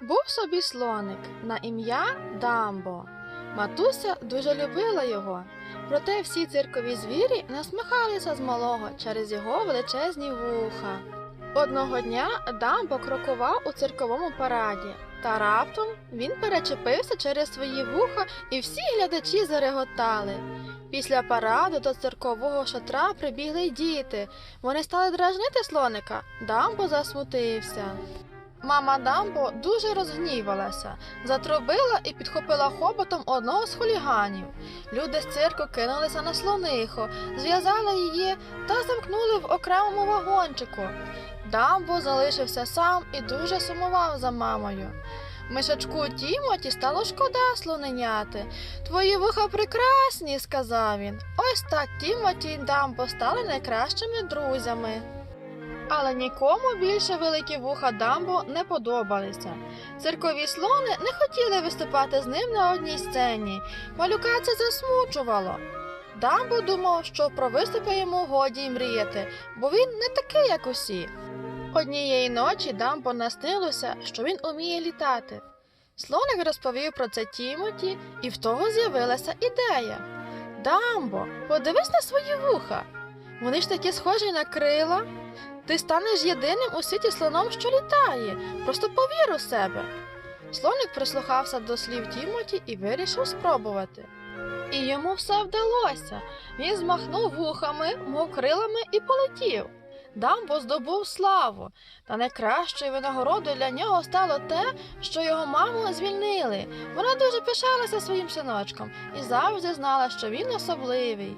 Був собі слоник на ім'я Дамбо. Матуся дуже любила його, проте всі циркові звірі насміхалися з малого через його величезні вуха. Одного дня Дамбо крокував у цирковому параді, та раптом він перечепився через свої вуха, і всі глядачі зареготали. Після параду до циркового шатра прибігли й діти. Вони стали дражнити слоника. Дамбо засмутився. Мама Дамбо дуже розгнівалася, затрубила і підхопила хоботом одного з хуліганів. Люди з цирку кинулися на слониху, зв'язали її та замкнули в окремому вагончику. Дамбо залишився сам і дуже сумував за мамою. Мишачку Тімоті стало шкода слоненяти. Твої вуха прекрасні, сказав він. Ось так Тімоті і Дамбо стали найкращими друзями. Але нікому більше великі вуха Дамбо не подобалися. Циркові слони не хотіли виступати з ним на одній сцені. Малюка це засмучувало. Дамбо думав, що про виступи йому годі й мріяти, бо він не такий, як усі. Однієї ночі Дамбо наснилося, що він уміє літати. Слоник розповів про це Тімоті, і в того з'явилася ідея. Дамбо, подивись на свої вуха. Вони ж такі схожі на крила. Ти станеш єдиним у світі слоном, що літає. Просто повір у себе. Слоник прислухався до слів Тімоті і вирішив спробувати. І йому все вдалося. Він змахнув вухами, мов крилами і полетів. Дамбо здобув славу, та найкращою винагородою для нього стало те, що його маму звільнили. Вона дуже пишалася своїм синочком і завжди знала, що він особливий.